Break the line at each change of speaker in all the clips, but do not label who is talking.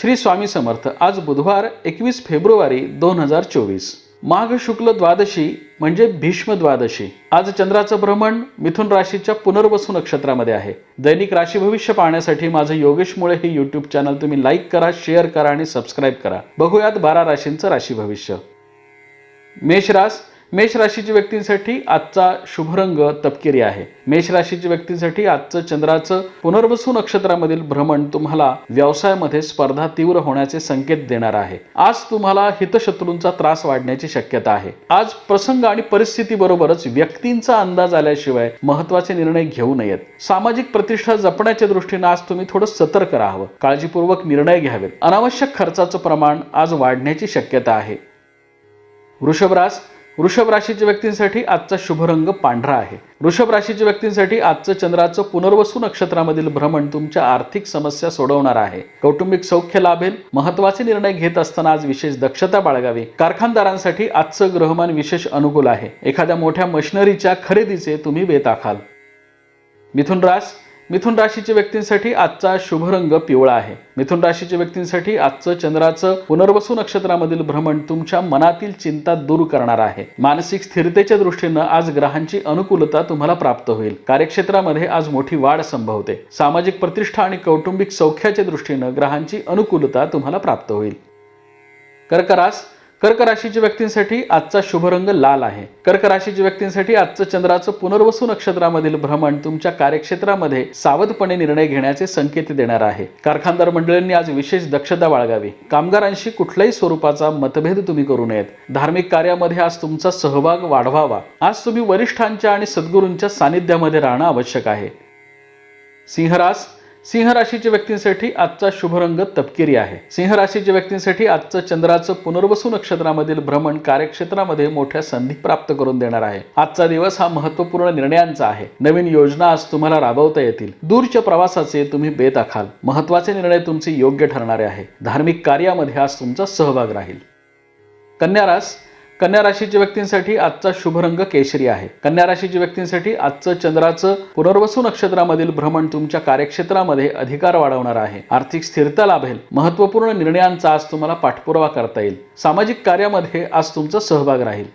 श्री स्वामी समर्थ. आज बुधवार एकवीस फेब्रुवारी दोन हजार चोवीस. माघ शुक्ल द्वादशी म्हणजे भीष्म द्वादशी. आज चंद्राचं भ्रमण मिथुन राशीच्या पुनर्वसू नक्षत्रामध्ये आहे. दैनिक राशी भविष्य पाहण्यासाठी माझं योगेश मुळे हे युट्यूब चॅनल तुम्ही लाईक करा शेअर करा आणि सबस्क्राईब करा. बघूयात बारा राशींचं राशी भविष्य. मेषरास मेष राशीच्या व्यक्तींसाठी आजचा शुभ रंग तपकिरी आहे. मेष राशीच्या व्यक्तींसाठी आजचं चंद्राचं पुनर्वसू नक्षत्रामधील भ्रमण तुम्हाला व्यवसायामध्ये स्पर्धा तीव्र होण्याचे संकेत देणार आहे. आज तुम्हाला हितशत्रूंचा त्रास वाढण्याची शक्यता आहे. आज प्रसंग आणि परिस्थिती बरोबरच व्यक्तींचा अंदाज आल्याशिवाय महत्त्वाचे निर्णय घेऊ नयेत. सामाजिक प्रतिष्ठा जपण्याच्या दृष्टीने आज तुम्ही थोडं सतर्क राहावं. काळजीपूर्वक निर्णय घ्यावेत. अनावश्यक खर्चाचं प्रमाण आज वाढण्याची शक्यता आहे. वृषभरास वृषभ राशीच्या व्यक्तींसाठी आजचा शुभ रंग पांढरा आहे. वृषभ राशीच्या व्यक्तींसाठी आजचं चंद्राचं पुनर्वसू नक्षत्रामधील भ्रमण तुमच्या आर्थिक समस्या सोडवणार आहे. कौटुंबिक सौख्य लाभेल. महत्त्वाचे निर्णय घेत असताना आज विशेष दक्षता बाळगावी. कारखानदारांसाठी आजचं ग्रहमान विशेष अनुकूल आहे. एखाद्या मोठ्या मशिनरीच्या खरेदीचे तुम्ही बेत आखाल मिथुन रास मिथुन राशीच्या व्यक्तींसाठी आजचा शुभ रंग पिवळा आहे. मिथुन राशीच्या व्यक्तींसाठी आजचं चंद्राचं पुनर्वसू नक्षत्रामधील भ्रमण तुमच्या मनातील चिंता दूर करणार आहे. मानसिक स्थिरतेच्या दृष्टीनं आज ग्रहांची अनुकूलता तुम्हाला प्राप्त होईल. कार्यक्षेत्रामध्ये आज मोठी वाढ संभवते. सामाजिक प्रतिष्ठा आणि कौटुंबिक सौख्याच्या दृष्टीनं ग्रहांची अनुकूलता तुम्हाला प्राप्त होईल. कर्करास कर्क राशीच्या व्यक्तींसाठी आजचा शुभ रंग लाल आहे. कर्क राशीच्या व्यक्तींसाठी आजचं चंद्राचं पुनर्वसू नक्षत्रामधील भ्रमण तुमच्या कार्यक्षेत्रामध्ये सावधपणे निर्णय घेण्याचे संकेत देणार आहे. कारखानदार मंडळींनी आज विशेष दक्षता बाळगावी. कामगारांशी कुठल्याही स्वरूपाचा मतभेद तुम्ही करू नयेत. धार्मिक कार्यामध्ये आज तुमचा सहभाग वाढवावा. आज तुम्ही वरिष्ठांच्या आणि सद्गुरूंच्या सानिध्यामध्ये राहणं आवश्यक आहे. सिंहरास सिंह राशीच्या व्यक्तींसाठी आजचा शुभरंग तपकिरी आहे. सिंह राशीच्या व्यक्तींसाठी आजचं चंद्राचं पुनर्वसू नक्षत्रामधील भ्रमण कार्यक्षेत्रामध्ये मोठ्या संधी प्राप्त करून देणार आहे. आजचा दिवस हा महत्त्वपूर्ण निर्णयांचा आहे. नवीन योजना आज तुम्हाला राबवता येतील. दूरच्या प्रवासाचे तुम्ही बेत आखाल. महत्त्वाचे निर्णय तुमचे योग्य ठरणारे आहे. धार्मिक कार्यामध्ये आज तुमचा सहभाग राहील. कन्यारास कन्या राशीच्या व्यक्तींसाठी आजचा शुभ रंग केशरी आहे. कन्या राशीच्या व्यक्तींसाठी आजचं चंद्राचं पुनर्वसू नक्षत्रामधील भ्रमण तुमच्या कार्यक्षेत्रामध्ये अधिकार वाढवणार आहे. आर्थिक स्थिरता लाभेल. महत्त्वपूर्ण निर्णयांचा आज तुम्हाला पाठपुरावा करता येईल. सामाजिक कार्यामध्ये आज तुमचा सहभाग राहील.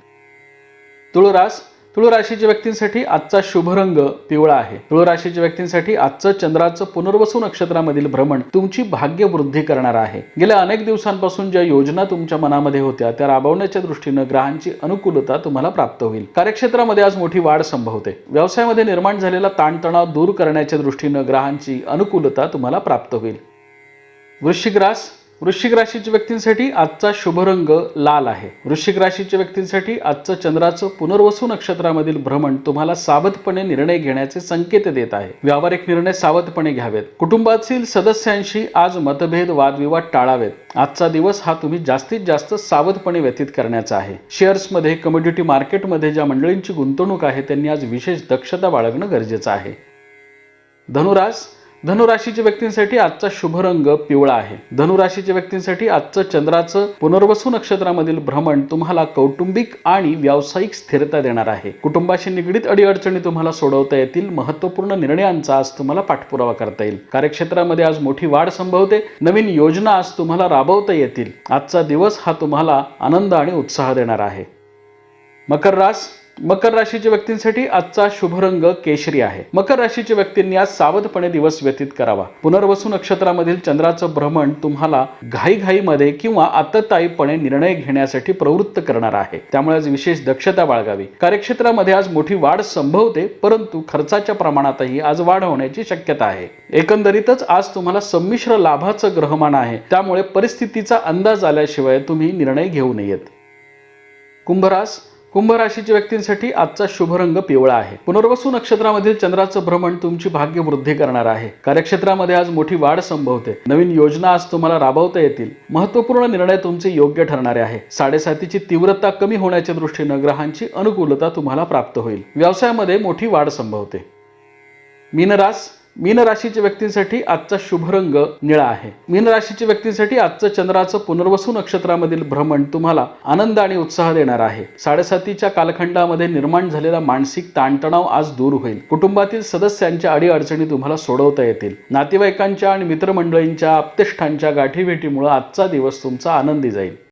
तुळरास तुळ राशीच्या व्यक्तींसाठी आजचा शुभ रंग पिवळा आहे. तुळ राशीच्या व्यक्तींसाठी आजचं चंद्राचं पुनर्वसू नक्षत्रामधील भ्रमण तुमची भाग्य वृद्धी करणार आहे. गेल्या अनेक दिवसांपासून ज्या योजना तुमच्या मनामध्ये होत्या त्या राबवण्याच्या दृष्टीनं ग्रहांची अनुकूलता तुम्हाला प्राप्त होईल. कार्यक्षेत्रामध्ये आज मोठी वाढ संभवते व्यवसायामध्ये निर्माण झालेला ताणतणाव दूर करण्याच्या दृष्टीनं ग्रहांची अनुकूलता तुम्हाला प्राप्त होईल. वृश्चिक रास वृश्चिक राशीच्या व्यक्तींसाठी आजचा शुभ रंग लाल आहे. वृश्चिक राशीच्या व्यक्तींसाठी आजचं चंद्राचं पुनर्वसू नक्षत्रामधील भ्रमण तुम्हाला सावधपणे निर्णय घेण्याचे संकेत देत आहे. व्यावहारिक निर्णय सावधपणे घ्यावेत. कुटुंबातील सदस्यांशी आज मतभेद वादविवाद टाळावेत. आजचा दिवस हा तुम्ही जास्तीत जास्त सावधपणे व्यतीत करण्याचा आहे. शेअर्समध्ये कमोडिटी मार्केटमध्ये ज्या मंडळींची गुंतवणूक आहे त्यांनी आज विशेष दक्षता बाळगणं गरजेचं आहे. धनुराज धनुराशीच्या व्यक्तींसाठी आजचा शुभ रंग पिवळा आहे. धनुराशीच्या व्यक्तींसाठी आजचं चंद्राचं पुनर्वसू नक्षत्रामधील भ्रमण तुम्हाला कौटुंबिक आणि व्यावसायिक स्थिरता देणार आहे. कुटुंबाशी निगडीत अडीअडचणी तुम्हाला सोडवता येतील. महत्त्वपूर्ण निर्णयांचा आज तुम्हाला पाठपुरावा करता येईल. कार्यक्षेत्रामध्ये आज मोठी वाढ संभवते. नवीन योजना आज तुम्हाला राबवता येतील. आजचा दिवस हा तुम्हाला आनंद आणि उत्साह देणार आहे. मकर रास मकर राशीच्या व्यक्तींसाठी आजचा शुभ रंग केशरी आहे. मकर राशीच्या व्यक्तींनी आज सावधपणे दिवस व्यतीत करावा. पुनर्वसू नक्षत्रामधील चंद्राचं भ्रमण तुम्हाला घाईघाईमध्ये किंवा आतताईपणे निर्णय घेण्यासाठी प्रवृत्त करणार आहे. त्यामुळे आज विशेष दक्षता बाळगावी. कार्यक्षेत्रामध्ये आज मोठी वाढ संभवते परंतु खर्चाच्या प्रमाणातही आज वाढ होण्याची शक्यता आहे. एकंदरीतच आज तुम्हाला संमिश्र लाभाचं ग्रहमान आहे. त्यामुळे परिस्थितीचा अंदाज आल्याशिवाय तुम्ही निर्णय घेऊ नयेत. कुंभरास कुंभ राशीच्या व्यक्तींसाठी आजचा शुभ रंग पिवळा आहे. पुनर्वसू नक्षत्रामधील चंद्राचं भ्रमण तुमची भाग्य वृद्धी करणार आहे. कार्यक्षेत्रामध्ये आज मोठी वाढ संभवते. नवीन योजना आज तुम्हाला राबवता येतील. महत्त्वपूर्ण निर्णय तुमचे योग्य ठरणारे आहे. साडेसातीची तीव्रता कमी होण्याच्या दृष्टीनं ग्रहांची अनुकूलता तुम्हाला प्राप्त होईल. व्यवसायामध्ये मोठी वाढ संभवते. मीनरास मीन राशीच्या व्यक्तींसाठी आजचा शुभ रंग निळा आहे. मीन राशीच्या व्यक्तींसाठी आजचं चंद्राचं पुनर्वसू नक्षत्रामधील भ्रमण तुम्हाला आनंद आणि उत्साह देणार आहे. साडेसातीच्या कालखंडामध्ये निर्माण झालेला मानसिक ताणतणाव आज दूर होईल. कुटुंबातील सदस्यांच्या अडीअडचणी तुम्हाला सोडवता येतील. नातेवाईकांच्या आणि मित्रमंडळींच्या आप्तेष्टांच्या गाठीभेटीमुळे आजचा दिवस तुमचा आनंदी जाईल.